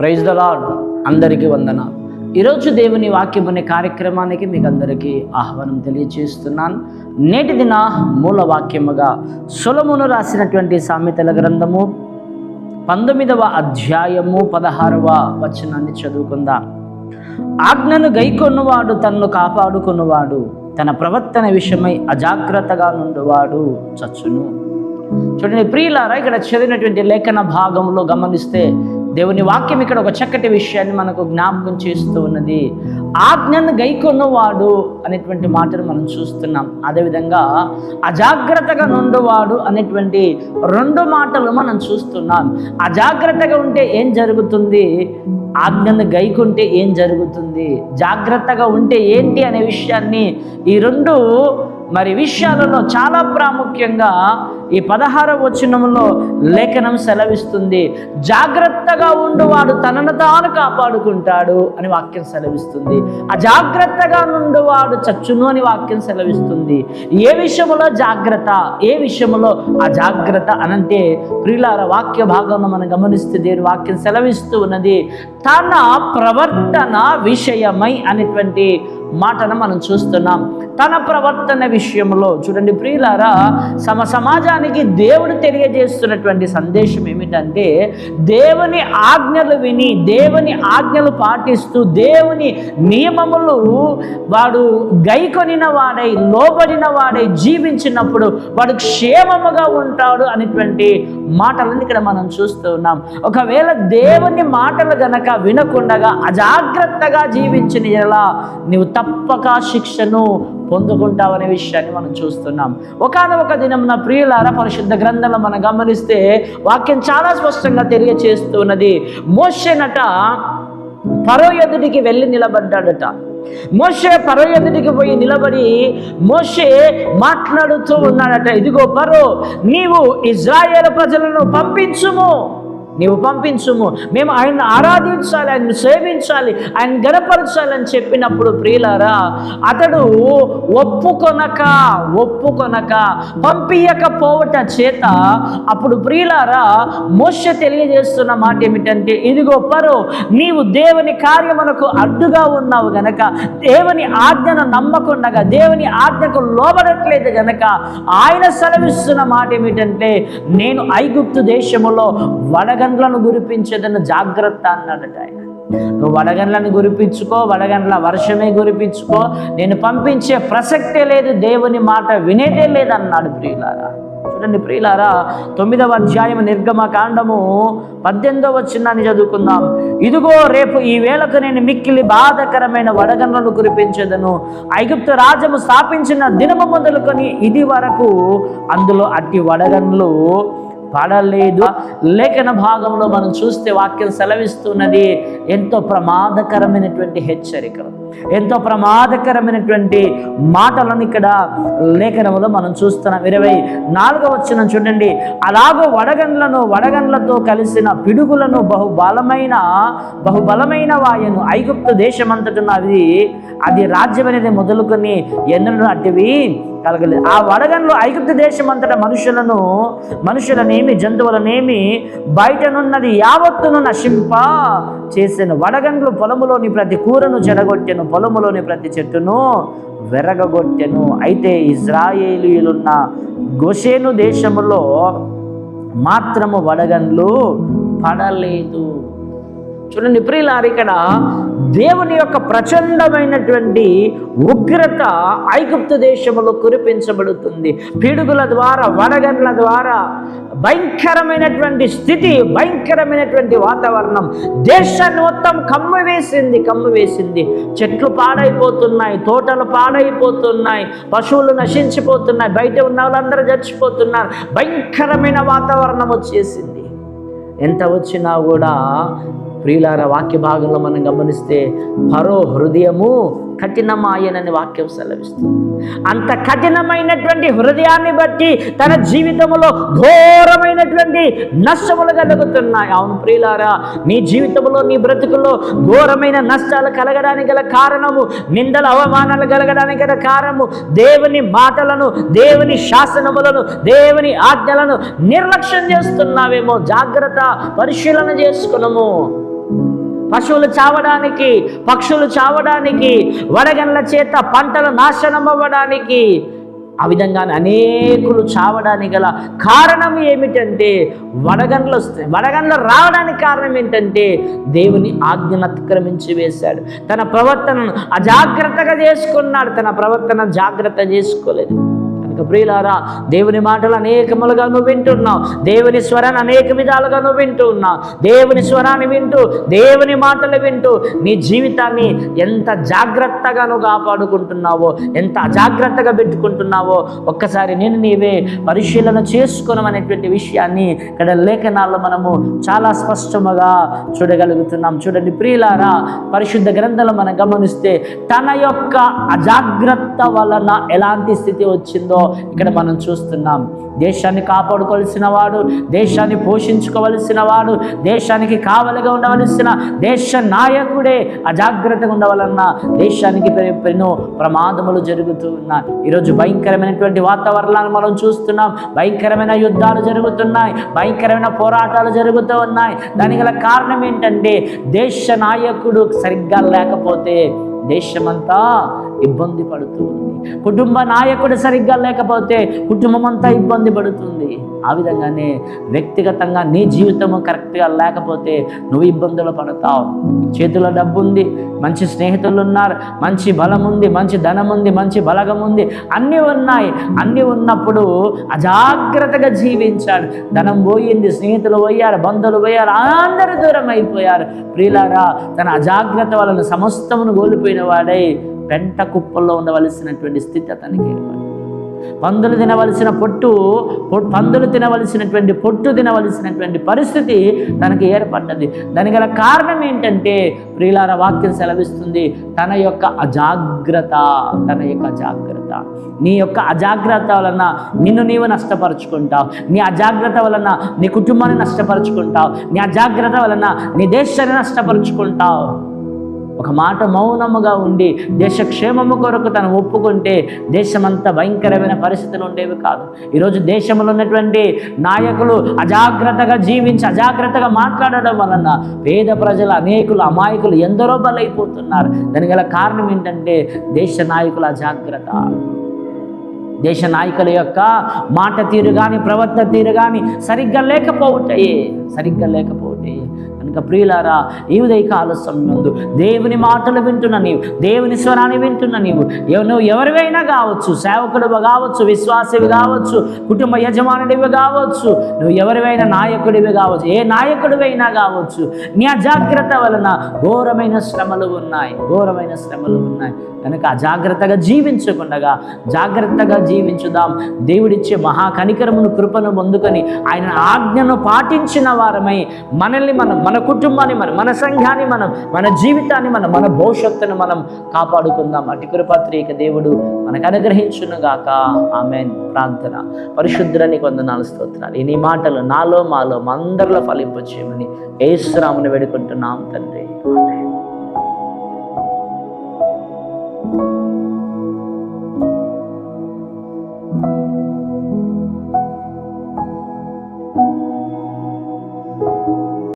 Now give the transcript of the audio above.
Praise the lord అందరికీ వందన ఈరోజు దేవుని వాక్యం అనే కార్యక్రమానికి మీకు అందరికీ ఆహ్వానం తెలియజేస్తున్నాను నేటి దిన మూల వాక్యముగా సులమును రాసినటువంటి సామెతల గ్రంథము పంతొమ్మిదవ అధ్యాయము పదహారవ వచనాన్ని చదువుకుందాం. ఆజ్ఞను గైకొన్నవాడు తన్ను కాపాడుకున్నవాడు తన ప్రవర్తన విషయమై అజాగ్రత్తగా నుండువాడు చచ్చును. చూడండి ప్రియులారా ఇక్కడ చదివినటువంటి లేఖన భాగంలో గమనిస్తే దేవుని వాక్యం ఇక్కడ ఒక చక్కటి విషయాన్ని మనకు జ్ఞాపకం చేస్తూ ఉన్నది. ఆజ్ఞను గైకొన్నవాడు అనేటువంటి మాటను మనం చూస్తున్నాం. అదేవిధంగా అజాగ్రత్తగా నుండువాడు అనేటువంటి రెండు మాటలు మనం చూస్తున్నాం. అజాగ్రత్తగా ఉంటే ఏం జరుగుతుంది? ఆజ్ఞను గైకుంటే ఏం జరుగుతుంది? జాగ్రత్తగా ఉంటే ఏంటి అనే విషయాన్ని ఈ రెండు మరి విషయాలలో చాలా ప్రాముఖ్యంగా ఈ పదహార వచనంలో లేఖనం సెలవిస్తుంది. జాగ్రత్తగా ఉండువాడు తనను తాను కాపాడుకుంటాడు అని వాక్యం సెలవిస్తుంది. అజాగ్రత్తగా నుండువాడు చచ్చును అని వాక్యం సెలవిస్తుంది. ఏ విషయంలో జాగ్రత్త? ఏ విషయంలో అజాగ్రత్త అనంటే ప్రియులార వాక్య భాగంలో మనం గమనిస్తే దేని వాక్యం సెలవిస్తూ ఉన్నది తన ప్రవర్తన విషయమై అనేటువంటి మాటను మనం చూస్తున్నాం. తన ప్రవర్తన విషయంలో చూడండి ప్రియులారా సమ సమాజానికి దేవుడు తెలియజేస్తున్నటువంటి సందేశం ఏమిటంటే దేవుని ఆజ్ఞలు విని దేవుని ఆజ్ఞలు పాటిస్తూ దేవుని నియమములు వాడు గైకొనిన వాడై లోబడిన వాడై జీవించినప్పుడు వాడు క్షేమముగా ఉంటాడు అనేటువంటి మాటలను ఇక్కడ మనం చూస్తూ ఉన్నాం. ఒకవేళ దేవుని మాటలు గనక వినకుండగా అజాగ్రత్తగా జీవించిన ఎలా నీవు తప్పక శిక్షను పొందుకుంటావనే విషయాన్ని మనం చూస్తున్నాం. ఒకనొక దినం నా ప్రియులార పరిశుద్ధ గ్రంథంలో మనం గమనిస్తే వాక్యం చాలా స్పష్టంగా తెలియచేస్తున్నది. మోషనట పరో ఎదుటికి వెళ్ళి నిలబడ్డాడట. మోషే పరో ఎదుటికి పోయి నిలబడి మోషే మాట్లాడుతూ ఉన్నాడట. ఇదిగో పరో నీవు ఇజ్రాయేల్ ప్రజలను పంపించుము. నీవు పంపించుము. మేము ఆయన ఆరాధించాలి ఆయన సేవించాలి ఆయన గనపరచాలి అని చెప్పినప్పుడు ప్రియులారా అతడు ఒప్పుకొనక ఒప్పుకొనక పంపించకపోవట చేత అప్పుడు ప్రియులారా మోష తెలియజేస్తున్న మాట ఏమిటంటే ఇదిగో పరో నీవు దేవుని కార్యమునకు అడ్డుగా ఉన్నావు గనక దేవుని ఆజ్ఞను నమ్మకుండగా దేవుని ఆజ్ఞకు లోబడట్లేదు గనక ఆయన సెలవిస్తున్న మాట ఏమిటంటే నేను ఐగుప్తు దేశములో వడగండ్లను గురిపించేదన్న జాగ్రత్త అన్నాడట ఆయన. నువ్వు వడగండ్లను గురిపించుకో వడగండ్ల వర్షమే గురిపించుకో నేను పంపించే ప్రసక్తే లేదు దేవుని మాట వినేదే లేదన్నాడు ప్రియులారా. చూడండి ప్రియులారా తొమ్మిదవ అధ్యాయం నిర్గమ కాండము పద్దెనిమిదవ వచ్చిందని చదువుకుందాం. ఇదిగో రేపు ఈ వేళకు నేను మిక్కిలి బాధకరమైన వడగండ్లను కురిపించదను. ఐగుప్తు రాజ్యము స్థాపించిన దినము మొదలుకొని ఇది వరకు అందులో అట్టి వడగండ్లు పడలేదు. లేఖన భాగంలో మనం చూస్తే వాక్యం సెలవిస్తున్నది ఎంతో ప్రమాదకరమైనటువంటి హెచ్చరికలు ఎంతో ప్రమాదకరమైనటువంటి మాటలను ఇక్కడ లేఖనంలో మనం చూస్తున్నాం. ఇరవై నాలుగవ వచ్చిన చూడండి. అలాగో వడగండ్లను వడగండ్లతో కలిసిన పిడుగులను బహుబలమైన బహుబలమైన వాయను ఐగుప్తు దేశమంతటున అది అది రాజ్యం అనేది మొదలుకొని ఎన్నడూ అటువి కలగలేదు. ఆ వడగండ్లు ఐగుప్తు దేశం అంతటా మనుషులను మనుషులనేమి జంతువులనేమి బయటనున్నది యావత్తును నశింప చేసిన వడగండ్లు పొలములోని ప్రతి కూరను చెడగొట్టెను పొలములోని ప్రతి చెట్టును వెరగగొట్టెను. అయితే ఇజ్రాయేలీలున్న గొషేను దేశములో మాత్రము వడగండ్లు పడలేదు. చూడండి ప్రియులారు ఇక్కడ దేవుని యొక్క ప్రచండమైనటువంటి ఉగ్రత ఐగుప్తు దేశంలో కురిపించబడుతుంది. పిడుగుల ద్వారా వడగండ్ల ద్వారా భయంకరమైనటువంటి స్థితి భయంకరమైనటువంటి వాతావరణం. దేశాన్ని మొత్తం కమ్ము వేసింది కమ్ము వేసింది. చెట్లు పాడైపోతున్నాయి తోటలు పాడైపోతున్నాయి పశువులు నశించిపోతున్నాయి బయట ఉన్న వాళ్ళందరూ చచ్చిపోతున్నారు. భయంకరమైన వాతావరణం వచ్చేసింది. ఎంత వచ్చినా కూడా ప్రియులార వాక్య భాగంలో మనం గమనిస్తే పరో హృదయము కఠినమాయనని వాక్యం సెలవిస్తుంది. అంత కఠినమైనటువంటి హృదయాన్ని బట్టి తన జీవితంలో ఘోరమైనటువంటి నష్టములు కలుగుతున్నాయి. అవును ప్రియులారా నీ జీవితంలో నీ బ్రతుకులో ఘోరమైన నష్టాలు కలగడానికి గల కారణము నిందల అవమానాలు కలగడానికి గల కారణము దేవుని మాటలను దేవుని శాసనములను దేవుని ఆజ్ఞలను నిర్లక్ష్యం చేస్తున్నావేమో. జాగ్రత్త పరిశీలన చేసుకున్నాము పశువులు చావడానికి పక్షులు చావడానికి వడగండ్ల చేత పంటలు నాశనం అవ్వడానికి ఆ విధంగా అనేకులు చావడానికి గల కారణం ఏమిటంటే వడగండ్లు వస్తాయి వడగండ్లు రావడానికి కారణం ఏంటంటే దేవుని ఆజ్ఞను అతిక్రమించి వేశాడు. తన ప్రవర్తనను అజాగ్రత్తగా చేసుకున్నాడు. తన ప్రవర్తన జాగ్రత్త చేసుకోలేదు. ప్రియులారా దేవుని మాటలు అనేకములుగా నువ్వు వింటున్నావు. దేవుని స్వరాన్ని అనేక విధాలుగా నువ్వు వింటూ ఉన్నావు. దేవుని స్వరాన్ని వింటూ దేవుని మాటలు వింటూ నీ జీవితాన్ని ఎంత జాగ్రత్తగా నువ్వు కాపాడుకుంటున్నావో ఎంత అజాగ్రత్తగా పెట్టుకుంటున్నావో ఒక్కసారి నేను నీవే పరిశీలన చేసుకున్నామనేటువంటి విషయాన్ని ఇక్కడ లేఖనాల్లో మనము చాలా స్పష్టముగా చూడగలుగుతున్నాం. చూడండి ప్రియులారా పరిశుద్ధ గ్రంథాలు మనం గమనిస్తే తన యొక్క అజాగ్రత్త వలన ఎలాంటి స్థితి వచ్చిందో ఇక్కడ మనం చూస్తున్నాం. దేశాన్ని కాపాడుకోవలసిన వాడు దేశాన్ని పోషించుకోవలసిన వాడు దేశానికి కావలిగా ఉండవలసిన దేశ నాయకుడే అజాగ్రత్తగా ఉండవలన్న దేశానికి ఎన్నో ప్రమాదములు జరుగుతున్నాయి ఈరోజు భయంకరమైనటువంటి వాతావరణాన్ని మనం చూస్తున్నాం. భయంకరమైన యుద్ధాలు జరుగుతున్నాయి. భయంకరమైన పోరాటాలు జరుగుతూ ఉన్నాయి. దానికి గల కారణం ఏంటంటే దేశ నాయకుడు సరిగ్గా లేకపోతే దేశమంతా ఇబ్బంది పడుతుంది. కుటుంబ నాయకుడు సరిగ్గా లేకపోతే కుటుంబం అంతా ఇబ్బంది పడుతుంది. ఆ విధంగానే వ్యక్తిగతంగా నీ జీవితము కరెక్ట్గా లేకపోతే నువ్వు ఇబ్బందులు పడతావు. చేతిలో డబ్బు ఉంది మంచి స్నేహితులు ఉన్నారు మంచి బలం ఉంది మంచి ధనం ఉంది మంచి బలగం ఉంది అన్నీ ఉన్నాయి. అన్నీ ఉన్నప్పుడు అజాగ్రత్తగా జీవించాడు ధనం పోయింది స్నేహితులు పోయారు బంధువులు పోయారు అందరూ దూరం అయిపోయారు ప్రియులారా తన అజాగ్రత్త వలన సమస్తమును కోల్పోయిన వాడై పెంట కుప్పల్లో ఉండవలసినటువంటి స్థితి అతనికి ఏర్పడింది. పందులు తినవలసిన పొట్టు పందులు తినవలసినటువంటి పొట్టు తినవలసినటువంటి పరిస్థితి తనకి ఏర్పడ్డది. దాని గల కారణం ఏంటంటే ప్రియులార వాక్యం సెలవిస్తుంది తన యొక్క అజాగ్రత్త తన యొక్క అజాగ్రత్త. నీ యొక్క అజాగ్రత్త వలన నిన్ను నీవు నష్టపరుచుకుంటావు. నీ అజాగ్రత్త వలన నీ కుటుంబాన్ని నష్టపరుచుకుంటావు. నీ అజాగ్రత్త వలన నీ దేశాన్ని నష్టపరుచుకుంటావు. ఒక మాట మౌనముగా ఉండి దేశ క్షేమము కొరకు తను ఒప్పుకుంటే దేశమంతా భయంకరమైన పరిస్థితులు ఉండేవి కాదు. ఈరోజు దేశంలో ఉన్నటువంటి నాయకులు అజాగ్రత్తగా జీవించి అజాగ్రత్తగా మాట్లాడడం వలన పేద ప్రజలు అనేకులు అమాయకులు ఎందరో బలైపోతున్నారు. దానికి గల కారణం ఏంటంటే దేశ నాయకుల అజాగ్రత్త. దేశ నాయకుల యొక్క మాట తీరు కానీ ప్రవర్తన తీరు కానీ సరిగ్గా లేకపోవటాయే. సరిగ్గా లేకపో కనుక ప్రియులారా ఈ ఉదయకాల సమయంలో దేవుని మాటలు వింటున్న నీవు దేవుని స్వరాన్ని వింటున్న నీవు. నువ్వు ఎవరివైనా కావచ్చు సేవకుడివి కావచ్చు విశ్వాసివి కావచ్చు కుటుంబ యజమానుడివి కావచ్చు నువ్వు ఎవరివైనా నాయకుడివి కావచ్చు ఏ నాయకుడివైనా కావచ్చు నీ అజాగ్రత్త వలన ఘోరమైన శ్రమలు ఉన్నాయి ఘోరమైన శ్రమలు ఉన్నాయి. కనుక అజాగ్రత్తగా జీవించకుండగా జాగ్రత్తగా జీవించుదాం. దేవుడిచ్చే మహా కనికరమును కృపను పొందుకొని ఆయన ఆజ్ఞను పాటించిన వారమై మనల్ని మనం మన కుటుంబాన్ని మనం మన సంఘాన్ని మనం మన జీవితాన్ని మనం మన భవిష్యత్తును మనం కాపాడుకుందాం. అటు కృపాత్రిక దేవుడు మనకు అనుగ్రహించునుగాక. ఆమె ప్రార్థన. పరిశుద్ధులని కొందనాలు స్తోత్రాలు. ఈ నీ మాటలు నాలో మాలో మందరిలో ఫలింపచేయమని ఏసురాముని వేడుకుంటున్నాం తండ్రి.